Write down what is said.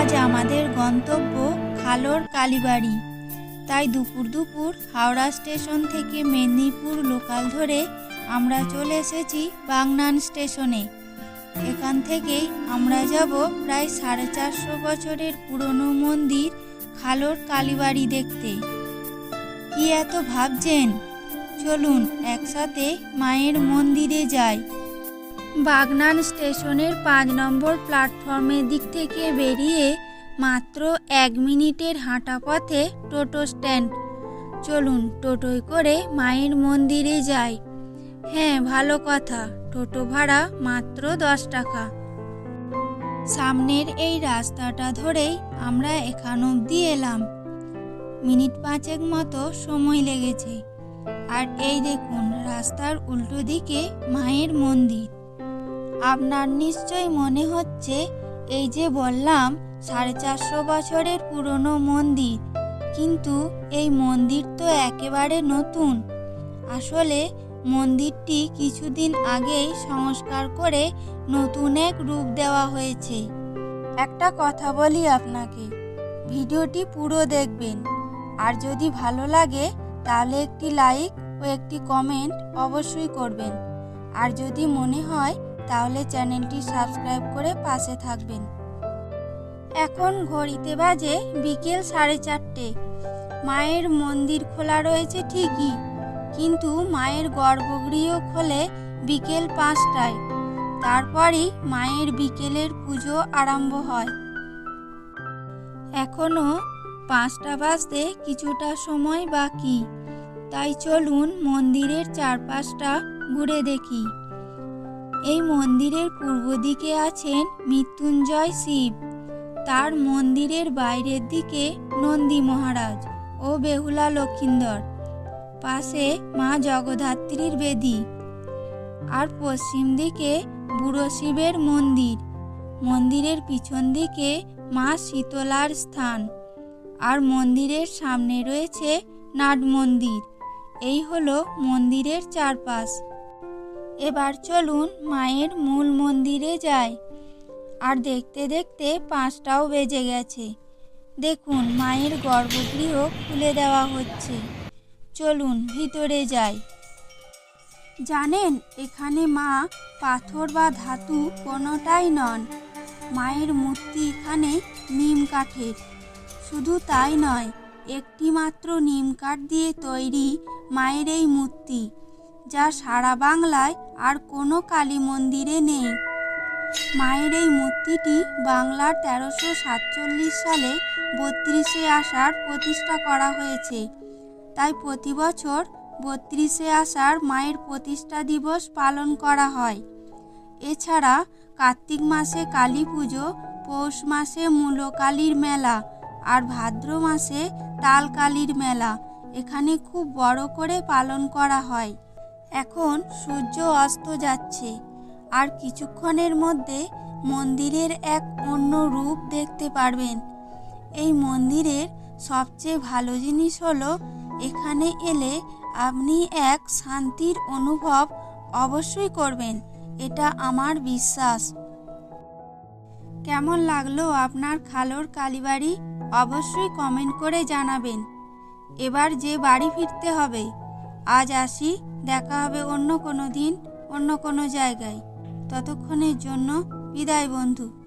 আজ আমাদের গন্তব্য খালোর কালীবাড়ি। তাই দুপুর দুপুর হাওড়া স্টেশন থেকে মেদিনীপুর লোকাল ধরে আমরা চলে এসেছি বাগনান স্টেশনে। এখান থেকেই আমরা যাব প্রায় সাড়ে চারশো বছরের পুরনো মন্দির খালোর কালীবাড়ি দেখতে। কি এত ভাবছেন? চলুন একসাথে মায়ের মন্দিরে যাই। বাগনান স্টেশনের পাঁচ নম্বর প্ল্যাটফর্মের দিক থেকে বেরিয়ে মাত্র এক মিনিটের হাঁটা পথে টোটো স্ট্যান্ড। চলুন টোটোয় করে মায়ের মন্দিরে যাই। হ্যাঁ ভালো কথা। টোটো ভাড়া মাত্র দশ টাকা। সামনের এই রাস্তাটা ধরেই আমরা এখান অবধি এলাম। মিনিট পাঁচেক মতো সময় লেগেছে। আর এই দেখুন, রাস্তার উল্টো দিকে মায়ের মন্দির। আপনার নিশ্চয় মনে হচ্ছে এই যে বললাম, সাড়ে চারশো বছরের পুরনো মন্দির। কিন্তু এই মন্দির তো একেবারে নতুন। আসলে মন্দিরটি কিছুদিন আগেই সংস্কার করে নতুন এক রূপ দেওয়া হয়েছে। একটা কথা বলি আপনাকে, ভিডিওটি পুরো দেখবেন। আর যদি ভালো লাগে, তাহলে একটি লাইক ও একটি কমেন্ট অবশ্যই করবেন। আর যদি মনে হয়, তাহলে চ্যানেলটি সাবস্ক্রাইব করে পাশে থাকবেন। এখন ঘড়িতে বাজে বিকেল সাড়ে চারটে। মায়ের মন্দির খোলা রয়েছে ঠিকই। কিন্তু মায়ের গর্ভগৃহ খোলে বিকেল পাঁচটায়। তারপরই মায়ের বিকেলের পুজো আরম্ভ হয়। এখনও পাঁচটা বাজতে কিছুটা সময় বাকি। তাই চলুন মন্দিরের চারপাশটা ঘুরে দেখি। এই মন্দিরের পূর্ব দিকে আছেন মৃত্যুঞ্জয় শিব। তার মন্দিরের বাইরের দিকে নন্দী মহারাজ ও বেহুলা লক্ষিন্দর। পাশে মা জগদ্ধাত্রীর বেদী। আর পশ্চিম দিকে বুড়ো শিবের মন্দির। মন্দিরের পিছন দিকে মা শীতলার স্থান। আর মন্দিরের সামনে রয়েছে নাট মন্দির। এই হলো মন্দিরের চারপাশ। এবার চলুন মায়ের মূল মন্দিরে যাই। আর দেখতে দেখতে পাঁচটাও বেজে গেছে। দেখুন, মায়ের গর্ভগৃহ খুলে দেওয়া হচ্ছে। চলুন ভিতরে যাই। জানেন, এখানে মা পাথর বা ধাতু কোনোটাই নন। মায়ের মূর্তি এখানে নিম কাঠের। শুধু তাই নয় একটি মাত্র নিম কাঠ দিয়ে তৈরি মায়ের এই মূর্তি, যা সারা বাংলায় আর কোনো কালী মন্দিরে নেই। মায়ের এই মূর্তিটি বাংলার তেরোশো সাতচল্লিশ সালে বত্রিশে আষাঢ় প্রতিষ্ঠা করা হয়েছে। তাই প্রতি বছর বত্রিশে আষাঢ় মায়ের প্রতিষ্ঠা দিবস পালন করা হয়। এছাড়া কার্তিক মাসে কালী পুজো, পৌষ মাসে মূলকালীর মেলা আর ভাদ্র মাসে তালকালীর মেলা এখানে খুব বড় করে পালন করা হয়। এখন সূর্য অস্ত যাচ্ছে আর কিছুক্ষণের মধ্যে মন্দিরের এক অন্য রূপ দেখতে পারবেন। এই মন্দিরের সবচেয়ে ভালো জিনিস হলো এখানে এলে আপনি এক শান্তির অনুভব অবশ্যই করবেন, এটা আমার বিশ্বাস। কেমন লাগল আপনার খালোর কালীবাড়ি? অবশ্যই কমেন্ট করে জানাবেন। এবার যে বাড়ি ফিরতে হবে। আজ আসি, দেখা হবে অন্য কোনো দিন, অন্য কোনো জায়গায়। ততক্ষণের জন্য বিদায় বন্ধু।